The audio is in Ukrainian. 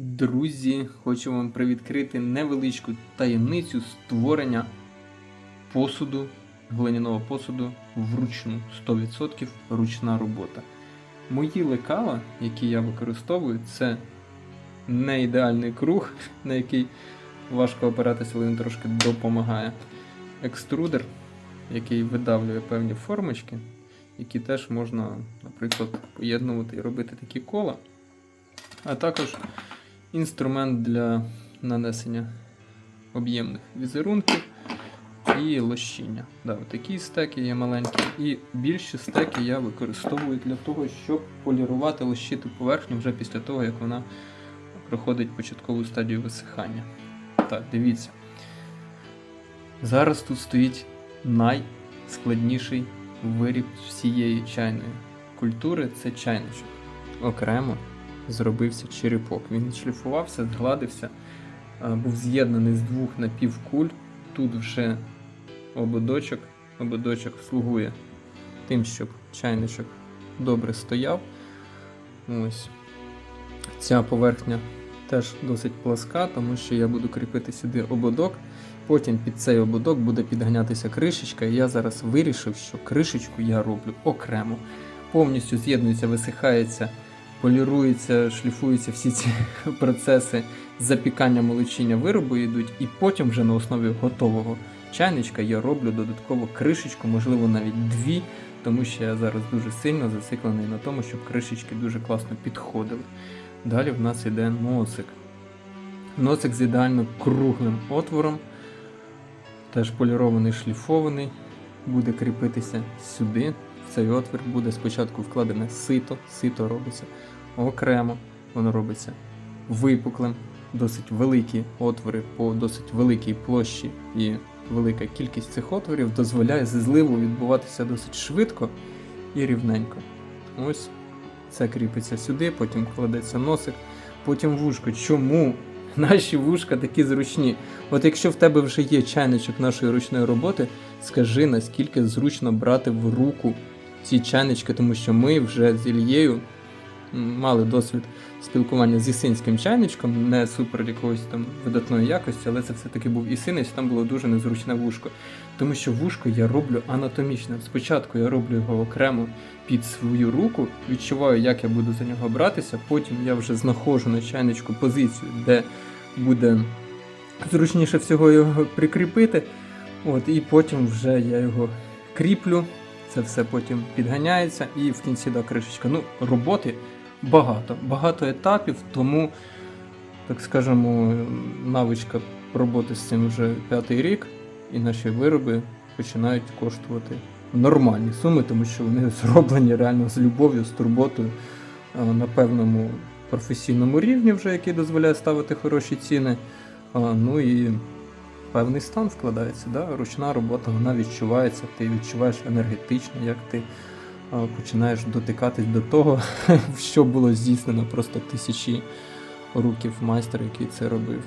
Друзі, хочу вам привідкрити невеличку таємницю створення посуду, глиняного посуду вручну. 100% ручна робота. Мої лекала, які я використовую, це не ідеальний круг, на який важко опиратися, але він трошки допомагає. Екструдер, який видавлює певні формочки, які теж можна, наприклад, поєднувати і робити такі кола. А також інструмент для нанесення об'ємних візерунків і лощіння. Да, такі стеки є маленькі, і більші стеки я використовую для того, щоб полірувати лощити поверхню вже після того, як вона проходить початкову стадію висихання. Так, дивіться. Зараз тут стоїть найскладніший виріб всієї чайної культури це чайничок. Окремо зробився черепок. Він шліфувався, згладився, був з'єднаний з двох напівкуль. Тут вже ободочок, ободочок слугує тим, щоб чайничок добре стояв. Ось. Ця поверхня теж досить пласка, тому що я буду кріпити сюди ободок. Потім під цей ободок буде підганятися кришечка. І я зараз вирішив, що кришечку я роблю окремо. Повністю з'єднується, висихається, полірується, шліфуються всі ці процеси запікання молочіння виробу йдуть, і потім вже на основі готового чайничка я роблю додатково кришечку, можливо, навіть дві, тому що я зараз дуже сильно зациклений на тому, щоб кришечки дуже класно підходили. Далі в нас йде носик. Носик з ідеально круглим отвором, теж полірований, шліфований, буде кріпитися сюди. В цей отвір буде спочатку вкладене сито, сито робиться окремо, воно робиться випуклим, досить великі отвори по досить великій площі і велика кількість цих отворів дозволяє зливу відбуватися досить швидко і рівненько. Ось це кріпиться сюди, потім кладеться носик, потім вушко. Чому наші вушка такі зручні? От якщо в тебе вже є чайничок нашої ручної роботи, скажи, наскільки зручно брати в руку ці чайнички, тому що ми вже з Ільєю мали досвід спілкування з ісинським чайничком, не супер якоїсь там видатної якості, але це все-таки був ісинець, там було дуже незручне вушко. Тому що вушко я роблю анатомічно. Spочатку я роблю його окремо під свою руку, відчуваю, як я буду за нього братися. Потім я вже знаходжу на чайничку позицію, де буде зручніше всього його прикріпити. От, і потім вже я його кріплю. Це все потім підганяється і в кінці да кришечка. Ну, роботи багато, багато етапів, тому, так скажемо, навичка роботи з цим вже п'ятий рік, і наші вироби починають коштувати нормальні суми, тому що вони зроблені реально з любов'ю, з турботою на певному професійному рівні, вже який дозволяє ставити хороші ціни. Ну і певний стан вкладається. Да? Ручна робота вона відчувається, ти відчуваєш енергетично, як ти починаєш дотикатись до того, що було здійснено просто тисячі років майстра, який це робив.